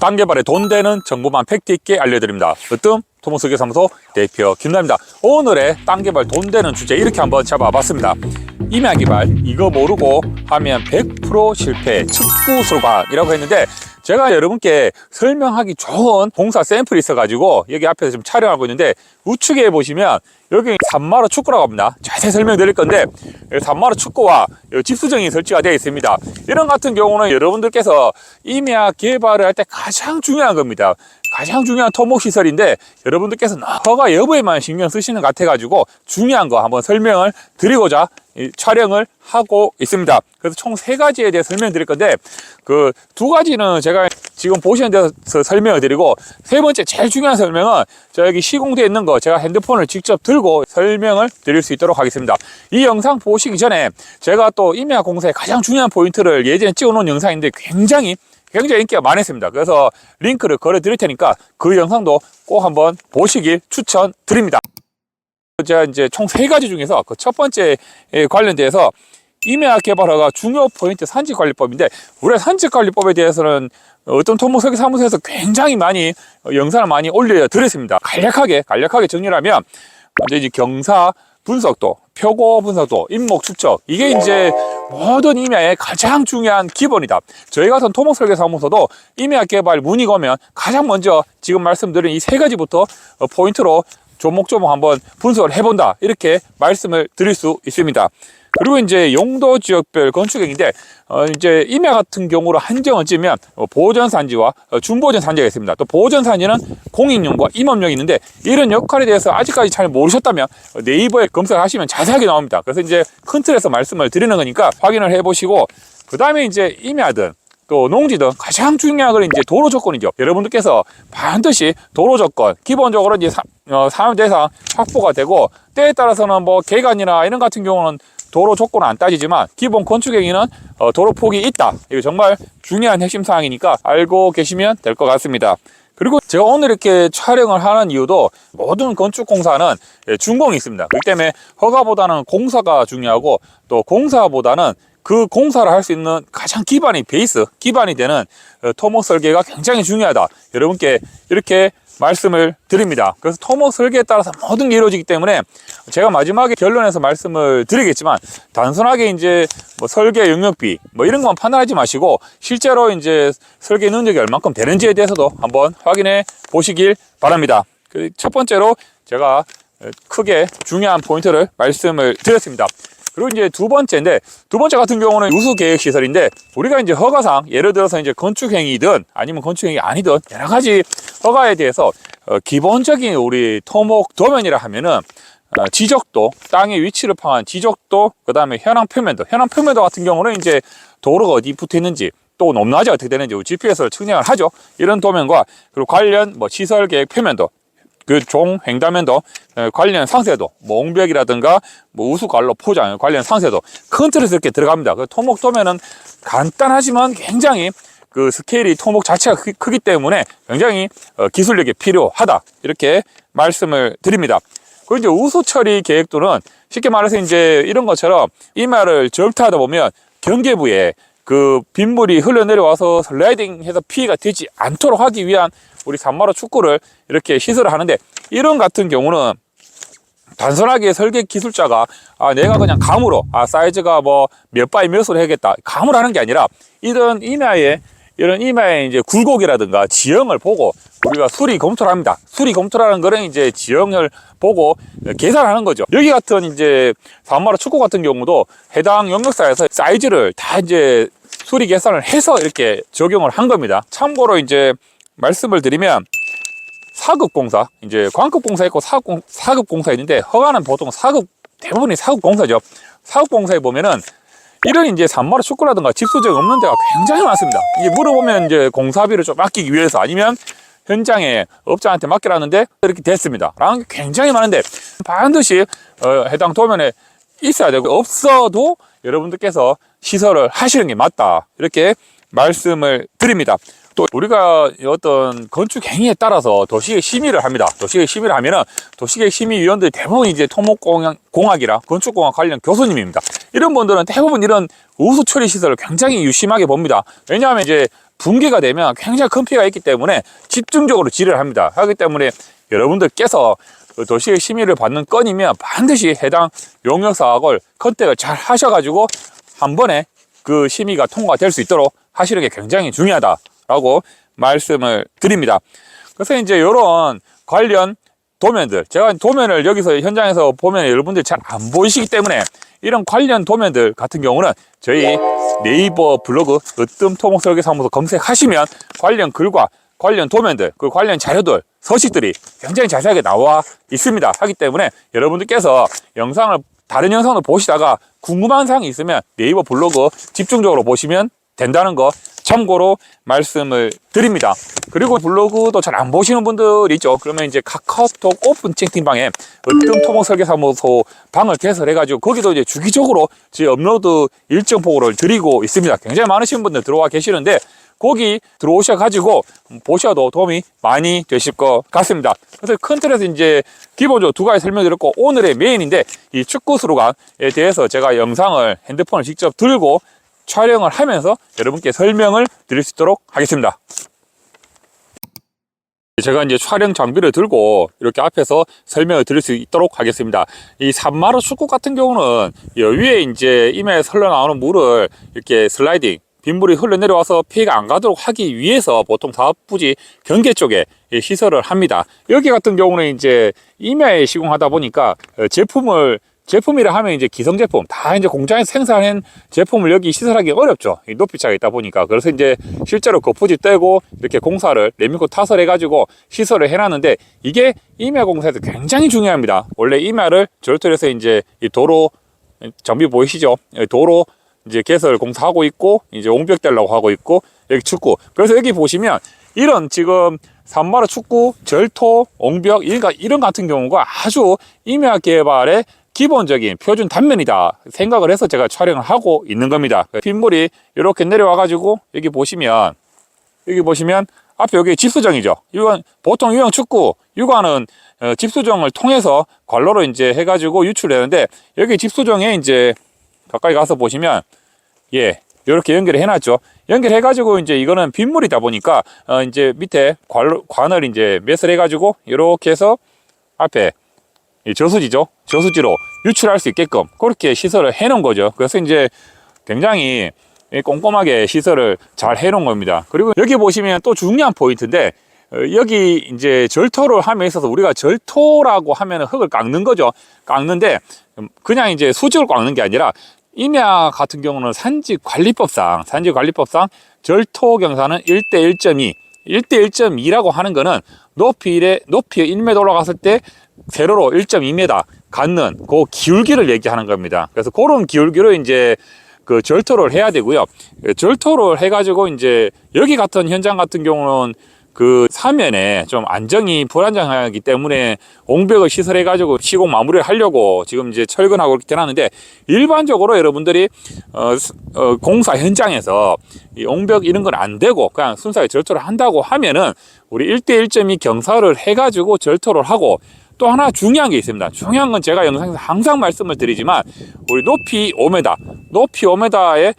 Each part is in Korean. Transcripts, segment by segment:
땅 개발에 돈 되는 정보만 팩트 있게 알려드립니다. 으뜸 토목설계 사무소 대표 김남입니다. 오늘의 땅 개발 돈 되는 주제 이렇게 한번 잡아봤습니다. 임야 개발 이거 모르고 하면 100% 실패 측구 소관이라고 했는데 제가 여러분께 설명하기 좋은 공사 샘플이 있어가지고 여기 앞에서 지금 촬영하고 있는데 우측에 보시면 여기 산마루 축구라고 합니다. 자세히 설명드릴 건데 산마루 축구와 집수정이 설치가 되어 있습니다. 이런 같은 경우는 여러분들께서 임야 개발을 할 때 가장 중요한 겁니다. 가장 중요한 토목 시설인데 여러분들께서 허가 여부에만 신경 쓰시는 것 같아가지고 중요한 거 한번 설명을 드리고자 이 촬영을 하고 있습니다. 그래서 총 세 가지에 대해 설명드릴 건데 그 두 가지는 제가 지금 보시는 데서 설명을 드리고 세 번째 제일 중요한 설명은 저 여기 시공되어 있는 거 제가 핸드폰을 직접 들고 설명을 드릴 수 있도록 하겠습니다. 이 영상 보시기 전에 제가 또 임야 공사의 가장 중요한 포인트를 예전에 찍어놓은 영상인데 굉장히 굉장히 인기가 많았습니다. 그래서 링크를 걸어 드릴 테니까 그 영상도 꼭 한번 보시길 추천드립니다. 제가 이제 총 세 가지 중에서 그 첫 번째에 관련돼서 임야 개발허가 중요 포인트 산지관리법인데 우리가 산지관리법에 대해서는 어떤 토목설계 사무소에서 굉장히 많이 어, 영상을 많이 올려드렸습니다. 간략하게 간략하게 정리를 하면 먼저 이제 경사 분석도, 표고 분석도, 인목 축적 이게 이제 모든 임야의 가장 중요한 기본이다. 저희 같은 토목 설계 사무소도 임야 개발 문의가 오면 가장 먼저 지금 말씀드린 이 세 가지부터 어, 포인트로 조목조목 한번 분석을 해본다 이렇게 말씀을 드릴 수 있습니다. 그리고 이제 용도 지역별 건축행인데 어 이제 임야 같은 경우로 한정을 찌면 어, 보전 산지와 어, 준보전 산지가 있습니다. 또 보전 산지는 공익용과 임업용이 있는데 이런 역할에 대해서 아직까지 잘 모르셨다면 어, 네이버에 검색을 하시면 자세하게 나옵니다. 그래서 이제 큰 틀에서 말씀을 드리는 거니까 확인을 해보시고 그 다음에 이제 임야든 또 농지든 가장 중요한 건 이제 도로 조건이죠. 여러분들께서 반드시 도로 조건, 기본적으로 이제 사, 어, 사용 대상 확보가 되고 때에 따라서는 뭐 개간이나 이런 같은 경우는 도로 조건은 안 따지지만 기본 건축행위는 어, 도로 폭이 있다. 이거 정말 중요한 핵심 사항이니까 알고 계시면 될 것 같습니다. 그리고 제가 오늘 이렇게 촬영을 하는 이유도 모든 건축 공사는 예, 준공이 있습니다. 그렇기 때문에 허가보다는 공사가 중요하고 또 공사보다는 그 공사를 할 수 있는 가장 기반이 베이스, 기반이 되는 어, 토목 설계가 굉장히 중요하다. 여러분께 이렇게 말씀을 드립니다. 그래서 토목 설계에 따라서 모든 게 이루어지기 때문에 제가 마지막에 결론에서 말씀을 드리겠지만 단순하게 이제 뭐 설계 영역비 뭐 이런 것만 판단하지 마시고 실제로 이제 설계 능력이 얼만큼 되는지에 대해서도 한번 확인해 보시길 바랍니다. 그첫 번째로 제가 크게 중요한 포인트를 말씀을 드렸습니다. 그리고 이제 두 번째인데 두 번째 같은 경우는 유수 계획 시설인데 우리가 이제 허가상 예를 들어서 이제 건축 행위든 아니면 건축 행위 아니든 여러 가지 허가에 대해서 어, 기본적인 우리 토목 도면이라 하면은 어, 지적도 땅의 위치를 파악한 지적도 그 다음에 현황 표면도. 현황 표면도 같은 경우는 이제 도로가 어디 붙어 있는지 또 높낮이 어떻게 되는지 GPS를 측량을 하죠. 이런 도면과 그리고 관련 뭐 시설 계획 표면도 그 종 횡단면도 에, 관련 상세도 뭐 옹벽이라든가 뭐 우수관로 포장 관련 상세도 큰 틀에서 이렇게 들어갑니다. 그 토목 도면은 간단하지만 굉장히 그 스케일이 토목 자체가 크, 크기 때문에 굉장히 어, 기술력이 필요하다 이렇게 말씀을 드립니다. 그리고 이제 우수 처리 계획도는 쉽게 말해서 이제 이런 것처럼 이마를 절타하다 보면 경계부에 그 빗물이 흘러내려와서 슬라이딩해서 피해가 되지 않도록 하기 위한 우리 산마루 축구를 이렇게 시설을 하는데 이런 같은 경우는 단순하게 설계 기술자가 아 내가 그냥 감으로 아 사이즈가 뭐 몇 바이 몇으로 해야겠다 감으로 하는 게 아니라 이런 임야에 이런 임야의 이제 굴곡이라든가 지형을 보고 우리가 수리 검토를 합니다. 수리 검토라는 거는 이제 지형을 보고 계산하는 거죠. 여기 같은 이제 산마루 축구 같은 경우도 해당 영역사에서 사이즈를 다 이제 수리 계산을 해서 이렇게 적용을 한 겁니다. 참고로 이제 말씀을 드리면 사급 공사, 이제 광급 공사 있고 사급, 공, 사급 공사 있는데 허가는 보통 사급 대부분이 사급 공사죠. 사급 공사에 보면은 이런 이제 산마루 축구라든가 집수적 없는 데가 굉장히 많습니다. 이제 물어보면 이제 공사비를 좀 아끼기 위해서 아니면 현장에 업자한테 맡기라는데 이렇게 됐습니다. 라는 게 굉장히 많은데 반드시 어, 해당 도면에 있어야 되고 없어도 여러분들께서 시설을 하시는 게 맞다. 이렇게 말씀을 드립니다. 또 우리가 어떤 건축 행위에 따라서 도시계획 심의를 합니다. 도시계획 심의를 하면은 도시계획 심의위원들이 대부분 이제 토목공학이랑 건축공학 관련 교수님입니다. 이런 분들은 대부분 이런 우수 처리 시설을 굉장히 유심하게 봅니다. 왜냐하면 이제 붕괴가 되면 굉장히 큰 피해가 있기 때문에 집중적으로 질의를 합니다. 하기 때문에 여러분들께서 그 도시의 심의를 받는 건이면 반드시 해당 용역 사업을 컨택을 잘 하셔가지고 한 번에 그 심의가 통과될 수 있도록 하시는 게 굉장히 중요하다라고 말씀을 드립니다. 그래서 이제 이런 관련 도면들 제가 도면을 여기서 현장에서 보면 여러분들이 잘 안 보이시기 때문에 이런 관련 도면들 같은 경우는 저희 네이버 블로그 으뜸 토목 설계 사무소 검색하시면 관련 글과 관련 도면들 그 관련 자료들 서식들이 굉장히 자세하게 나와 있습니다 하기 때문에 여러분들께서 영상을 다른 영상을 보시다가 궁금한 사항이 있으면 네이버 블로그 집중적으로 보시면 된다는 거 참고로 말씀을 드립니다. 그리고 블로그도 잘 안 보시는 분들 있죠. 그러면 이제 카카오톡 오픈 채팅방에 으뜸 토목 설계사무소 방을 개설해가지고 거기도 이제 주기적으로 제 업로드 일정 보고를 드리고 있습니다. 굉장히 많으신 분들 들어와 계시는데 거기 들어오셔가지고 보셔도 도움이 많이 되실 것 같습니다. 그래서 큰 틀에서 이제 기본적으로 두 가지 설명드렸고 오늘의 메인인데 이 축구 수로관에 대해서 제가 영상을 핸드폰을 직접 들고 촬영을 하면서 여러분께 설명을 드릴 수 있도록 하겠습니다. 제가 이제 촬영 장비를 들고 이렇게 앞에서 설명을 드릴 수 있도록 하겠습니다. 이 산마루 축구 같은 경우는 이 위에 이제 임에서 흘러나오는 물을 이렇게 슬라이딩 빗물이 흘러내려와서 피해가 안 가도록 하기 위해서 보통 사업부지 경계 쪽에 이 시설을 합니다. 여기 같은 경우는 이제 임야에 시공하다 보니까 어, 제품을 제품이라 하면 이제 기성 제품 다 이제 공장에서 생산한 제품을 여기 시설하기 어렵죠. 이 높이 차가 있다 보니까 그래서 이제 실제로 거푸지 떼고 이렇게 공사를 레미코 타설해 가지고 시설을 해놨는데 이게 임야 공사에서 굉장히 중요합니다. 원래 임야를 절도해서 이제 이 도로 정비 보이시죠? 도로 이제 개설 공사하고 있고 이제 옹벽 되려고 하고 있고 여기 축구 그래서 여기 보시면 이런 지금 산마루 축구 절토 옹벽 이런 같은 경우가 아주 임야 개발의 기본적인 표준 단면이다 생각을 해서 제가 촬영을 하고 있는 겁니다. 빗물이 이렇게 내려와 가지고 여기 보시면 여기 보시면 앞에 여기 집수정이죠. 이건 보통 유형 축구 육아는 어, 집수정을 통해서 관로로 이제 해가지고 유출되는데 여기 집수정에 이제 가까이 가서 보시면 예 이렇게 연결을 해놨죠. 연결해 가지고 이제 이거는 빗물이다 보니까 어 이제 밑에 관, 관을 이제 매설 해 가지고 이렇게 해서 앞에 이 저수지죠? 저수지로 유출할 수 있게끔 그렇게 시설을 해놓은 거죠. 그래서 이제 굉장히 이 꼼꼼하게 시설을 잘 해놓은 겁니다. 그리고 여기 보시면 또 중요한 포인트인데 어, 여기 이제 절토를 함에 있어서 우리가 절토라고 하면 흙을 깎는 거죠. 깎는데 음, 그냥 이제 수직을 깎는 게 아니라 임야 같은 경우는 산지 관리법상 산지 관리법상 절토 경사는 1대 1.2 1대 1.2라고 하는 거는 높이에 높이 1m 올라갔을 때 세로로 1.2m 갖는 그 기울기를 얘기하는 겁니다. 그래서 그런 기울기로 이제 그 절토를 해야 되고요. 절토를 해가지고 이제 여기 같은 현장 같은 경우는 그 사면에 좀 안정이 불안정하기 때문에 옹벽을 시설해 가지고 시공 마무리를 하려고 지금 이제 철근하고 이렇게 해놨는데 일반적으로 여러분들이 어, 어, 공사 현장에서 이 옹벽 이런 건 안 되고 그냥 순수하게 절토를 한다고 하면은 우리 1대 1.2 경사를 해 가지고 절토를 하고 또 하나 중요한 게 있습니다. 중요한 건 제가 영상에서 항상 말씀을 드리지만 우리 높이 5m, 높이 5m에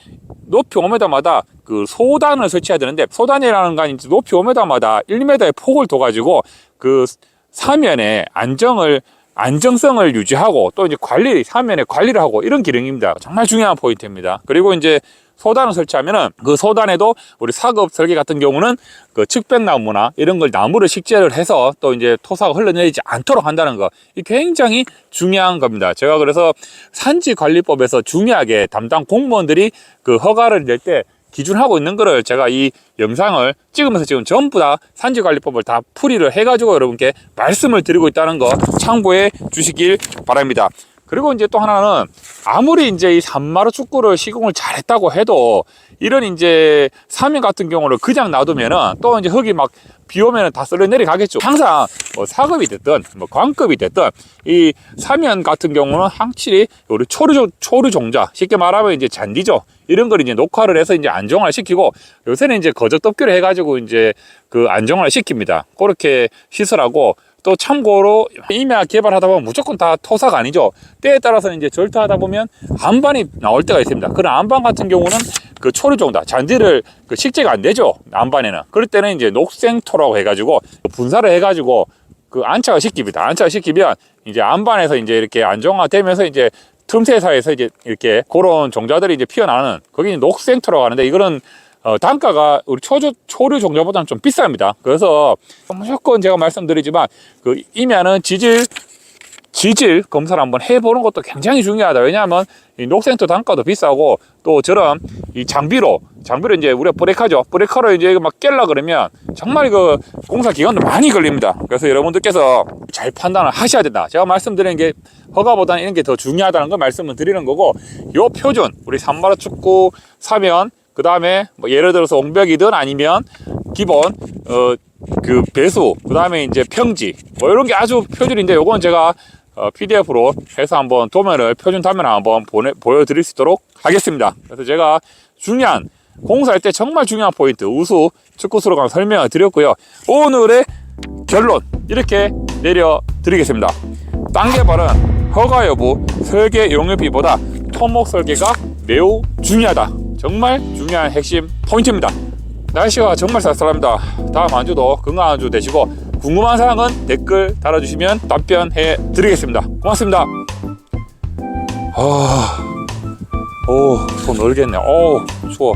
높이 5m마다 그 소단을 설치해야 되는데 소단이라는 건 이제 높이 5m마다 1m의 폭을 둬가지고 그 사면에 안정을 안정성을 유지하고 또 이제 관리 사면에 관리를 하고 이런 기능입니다. 정말 중요한 포인트입니다. 그리고 이제 소단을 설치하면은 그 소단에도 우리 사급 설계 같은 경우는 그 측백나무나 이런 걸 나무를 식재를 해서 또 이제 토사가 흘러내리지 않도록 한다는 거. 이 굉장히 중요한 겁니다. 제가 그래서 산지 관리법에서 중요하게 담당 공무원들이 그 허가를 낼때 기준하고 있는 거를 제가 이 영상을 찍으면서 지금 전부 다 산지관리법을 다 풀이를 해가지고 여러분께 말씀을 드리고 있다는 거 참고해 주시길 바랍니다. 그리고 이제 또 하나는 아무리 이제 이 산마루 축구를 시공을 잘했다고 해도 이런 이제 사면 같은 경우를 그냥 놔두면은 또 이제 흙이 막 비 오면은 다 쓸려 내려가겠죠. 항상 뭐 사급이 됐든 뭐 광급이 됐든 이 사면 같은 경우는 확실히 우리 초류 초류 종자 쉽게 말하면 이제 잔디죠. 이런 걸 이제 녹화를 해서 이제 안정화를 시키고 요새는 이제 거적 덮개를 해가지고 이제 그 안정화를 시킵니다. 그렇게 시설하고 또 참고로 임야 개발하다 보면 무조건 다 토사가 아니죠. 때에 따라서는 이제 절타하다 보면 안반이 나올 때가 있습니다. 그런 안반 같은 경우는 그 초류 종다 잔디를 그 식재가 안 되죠 안반에는 그럴 때는 이제 녹생토라고 해가지고 분사를 해가지고 그 안착을 시킵니다 안착을 시키면 이제 안반에서 이제 이렇게 안정화되면서 이제 틈새 사이에서 이제 이렇게 그런 종자들이 이제 피어나는 거기 녹생토라고 하는데 이거는 어, 단가가 우리 초주, 초류 종자보다는 좀 비쌉니다. 그래서 무조건 제가 말씀드리지만 그 임야는 지질 지질 검사를 한번 해보는 것도 굉장히 중요하다. 왜냐하면 이 녹센터 단가도 비싸고 또 저런 이 장비로 장비로 이제 우리가 브레이크하죠. 브레이크로 이제 막 깰라 그러면 정말 그 공사 기간도 많이 걸립니다. 그래서 여러분들께서 잘 판단을 하셔야 된다. 제가 말씀드리는 게 허가보다는 이런 게 더 중요하다는 걸 말씀을 드리는 거고 요 표준 우리 산마루 축구 사면 그 다음에 뭐 예를 들어서 옹벽이든 아니면 기본 어 그 배수 그 다음에 이제 평지 뭐 이런 게 아주 표준인데 요건 제가 어, PDF로 해서 한번 도면을 표준 화면을 한번 보내, 보여드릴 수 있도록 하겠습니다. 그래서 제가 중요한 공사할 때 정말 중요한 포인트 우수 축구수로 간 설명을 드렸고요. 오늘의 결론 이렇게 내려드리겠습니다. 땅 개발은 허가 여부, 설계 용역비보다 토목 설계가 매우 중요하다. 정말 중요한 핵심 포인트입니다. 날씨가 정말 쌀쌀합니다. 다음 한 주도 건강한 한주 되시고 궁금한 사항은 댓글 달아주시면 답변해 드리겠습니다. 고맙습니다. 아, 오, 손 얼겠네. 오, 추워.